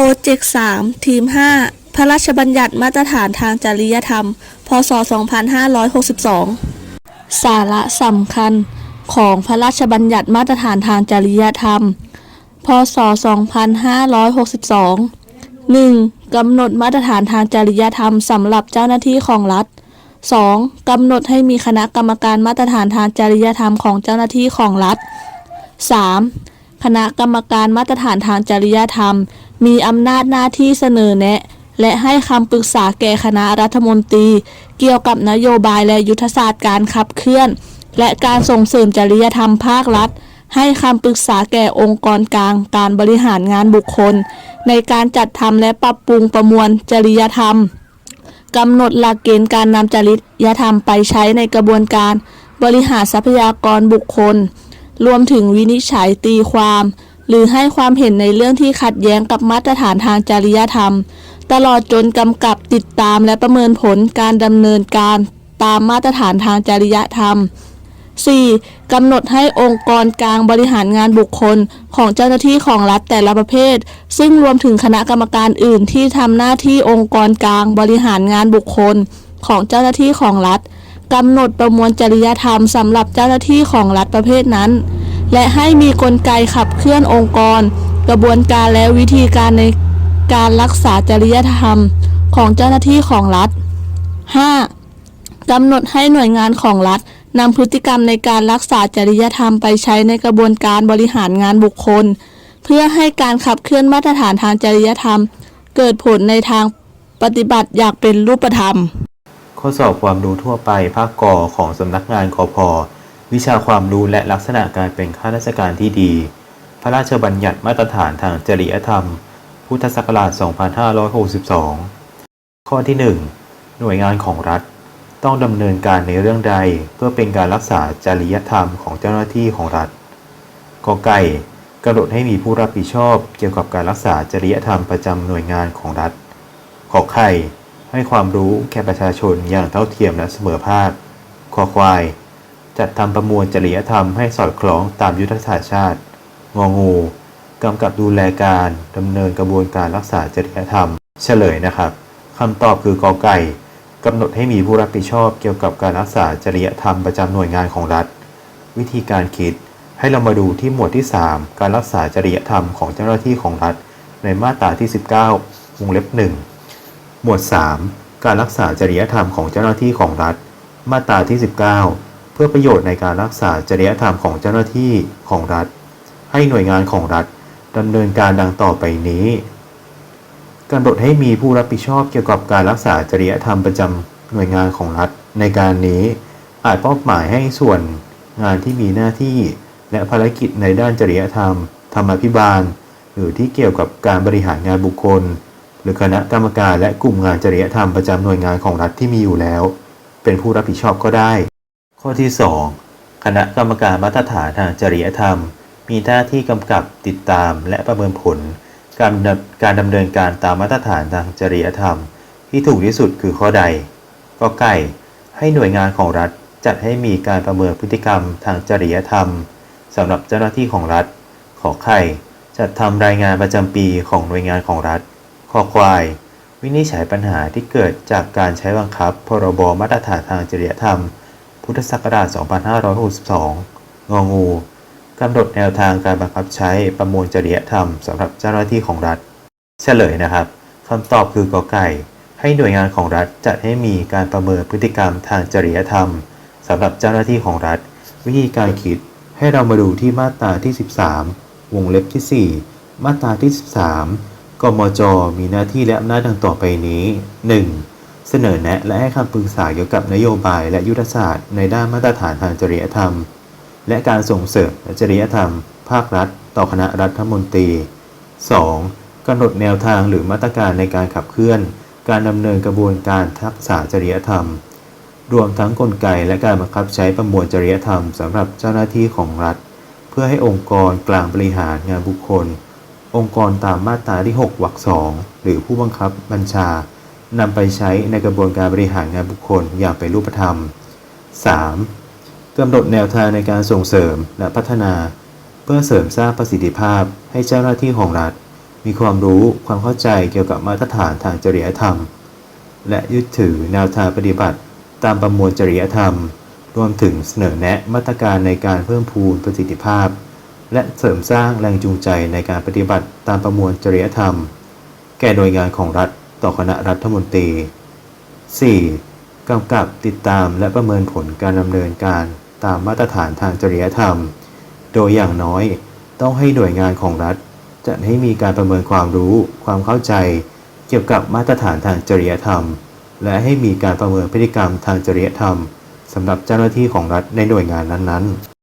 โปรเจกต์ 3 ทีม 5 พระราชบัญญัติมาตรฐานทางจริยธรรม พศ 2562 สาระสำคัญของพระราชบัญญัติมาตรฐานทางจริยธรรม พศ 2562 1. กำหนดมาตรฐานทางจริยธรรมสำหรับเจ้าหน้าที่ของรัฐ 2. กำหนดให้มีคณะกรรมการมาตรฐานทางจริยธรรมของเจ้าหน้าที่ของรัฐ 3. คณะกรรมการมาตรฐานทางจริยธรรม มีอำนาจหน้าที่เสนอแนะ และให้คำปรึกษาแก่คณะรัฐมนตรี เกี่ยวกับนโยบายและยุทธศาสตร์การขับเคลื่อน และการส่งเสริมจริยธรรมภาครัฐ ให้คำปรึกษาแก่องค์กรกลาง การบริหารงานบุคคล ในการจัดทำและปรับปรุงประมวลจริยธรรมกำหนดหลักเกณฑ์การนำจริยธรรมไปใช้ในกระบวนการ บริหารทรัพยากรบุคคล รวมถึงวินิจฉัยตีความ หรือให้ความเห็นในเรื่องที่ขัดแย้งกับมาตรฐานทางจริยธรรม ตลอดจนกำกับติดตามและประเมินผลการดำเนินการตามมาตรฐานทางจริยธรรม 4. กำหนดให้องค์กรกลางบริหารงานบุคคลของเจ้าหน้าที่ของรัฐแต่ละประเภท ซึ่งรวมถึงคณะกรรมการอื่นที่ทำหน้าที่องค์กรกลางบริหารงานบุคคลของเจ้าหน้าที่ของรัฐกำหนดประมวลจริยธรรมสำหรับเจ้าหน้าที่ของรัฐประเภทนั้น และให้มีกลไกขับเคลื่อนองค์กร กระบวนการและวิธีการในการรักษาจริยธรรมของเจ้าหน้าที่ของรัฐ 5. กำหนดให้หน่วยงานของรัฐนำพฤติกรรมในการรักษาจริยธรรมไปใช้ในกระบวนการบริหารงานบุคคล เพื่อให้การขับเคลื่อนมาตรฐานทางจริยธรรม เกิดผลในทางปฏิบัติอยางเป็นรูปธรรม ข้อสอบความรู้ทั่วไปภาคกอของสำนักงานกพ วิชาความรู้และลักษณะการเป็นข้าราชการที่ดี พระราชบัญญัติมาตรฐานทางจริยธรรม พุทธศักราช 2562 ข้อที่ 1 หน่วยงานของรัฐ ต้องดำเนินการในเรื่องใดเพื่อเป็นการรักษาจริยธรรมของเจ้าหน้าที่ของรัฐกอไก่กำหนดให้มีผู้รับผิดชอบเกี่ยวกับการรักษาจริยธรรมประจำหน่วยงานของรัฐ ขอไข่ให้ความรู้แก่ประชาชนอย่างเท่าเทียมและเสมอภาคคอควาย จัดทำประมวลจริยธรรมให้สอดคล้องตามยุทธศาสตร์ชาติ งองูกำกับดูแลการดำเนินกระบวนการรักษาจริยธรรม เฉลยนะครับคำตอบคือกอไก่กำหนดให้มีผู้รับผิดชอบเกี่ยวกับการรักษาจริยธรรมประจำหน่วยงานของรัฐ วิธีการคิดให้เรามาดูที่หมวดที่ 3 การรักษาจริยธรรมของเจ้าหน้าที่ของรัฐ ในมาตราที่ 19 วงเล็บ 1 หมวด 3 การรักษาจริยธรรมของเจ้าหน้าที่ของรัฐ มาตราที่ 19เพื่อประโยชน์ในการรักษาจริยธรรมของเจ้าหน้าที่ของรัฐ ให้หน่วยงานของรัฐดำเนินการดังต่อไปนี้กำหนดให้มีผู้รับผิดชอบเกี่ยวกับการรักษาจริยธรรมประจำหน่วยงานของรัฐ ในการนี้อาจมอบหมายให้ส่วนงานที่มีหน้าที่ และภารกิจในด้านจริยธรรม ธรรมาภิบาล หรือที่เกี่ยวกับการบริหารงานบุคคล หรือคณะกรรมการและกลุ่มงานจริยธรรมประจำหน่วยงานของรัฐที่มีอยู่แล้ว เป็นผู้รับผิดชอบก็ได้ ข้อที่ 2 คณะกรรมการมาตรฐานทางจริยธรรม มีหน้าที่กำกับติดตามและประเมินผล การดำการดำเนินการตามมาตรฐานทางจริยธรรม ที่ถูกที่สุดคือข้อใดก็ไก่ให้หน่วยงานของรัฐจัดให้มีการประเมินพฤติกรรมทางจริยธรรมสำหรับเจ้าหน้าที่ของรัฐ ขอไข่จัดทำรายงานประจำปีของหน่วยงานของรัฐคอควาย วินิจฉัยปัญหาที่เกิดจากการใช้บังคับ พรบมาตรฐานทางจริยธรรม พุทธศักราช 2562 งองู กำหนดแนวทางการบังคับใช้ประมวลจริยธรรมสำหรับเจ้าหน้าที่ของรัฐ เฉลยนะครับคำตอบคือกอไก่ ให้หน่วยงานของรัฐจัดให้มีการประเมินพฤติกรรมทางจริยธรรมสำหรับเจ้าหน้าที่ของรัฐ วิธีการคิดให้เรามาดูที่มาตราที่ 13 วงเล็บที่ 4 มาตราที่ 13กมจ มีหน้าที่และอำนาจดังต่อไปนี้ 1. เสนอแนะและให้คำปรึกษาเกี่ยวกับนโยบายและยุทธศาสตร์ในด้านมาตรฐานทางจริยธรรม และการส่งเสริมจริยธรรม ภาครัฐ ต่อคณะรัฐมนตรี 2. กำหนดแนวทางหรือมาตรการในการขับเคลื่อน การดำเนินกระบวนการทักษะจริยธรรม รวมทั้งกลไกและการบังคับใช้ประมวลจริยธรรมสำหรับเจ้าหน้าที่ของรัฐ เพื่อให้องค์กรกลางบริหารงานบุคคล องค์กรตามมาตราที่ 6วรรคสองหรือผู้บังคับบัญชา นำไปใช้ในกระบวนการบริหารงานบุคคลอย่างเป็นรูปธรรม 3. กำหนดแนวทางในการส่งเสริมและพัฒนา เพื่อเสริมสร้างประสิทธิภาพให้เจ้าหน้าที่ของรัฐ มีความรู้ความเข้าใจเกี่ยวกับมาตรฐานทางจริยธรรม และยึดถือแนวทางปฏิบัติ ตามประมวลจริยธรรม รวมถึงเสนอแนะมาตรการในการเพิ่มพูนประสิทธิภาพ และเสริมสร้างแรงจูงใจในการปฏิบัติตามประมวลจริยธรรม แก่หน่วยงานของรัฐ ต่อคณะรัฐมนตรี 4. กำกับติดตามและประเมินผลการดำเนินการตามมาตรฐานทางจริยธรรม โดยอย่างน้อยต้องให้หน่วยงานของรัฐ จัดให้มีการประเมินความรู้ ความเข้าใจ เกี่ยวกับมาตรฐานทางจริยธรรม และให้มีการประเมินพฤติกรรมทางจริยธรรมสำหรับเจ้าหน้าที่ของรัฐในหน่วยงานนั้นๆ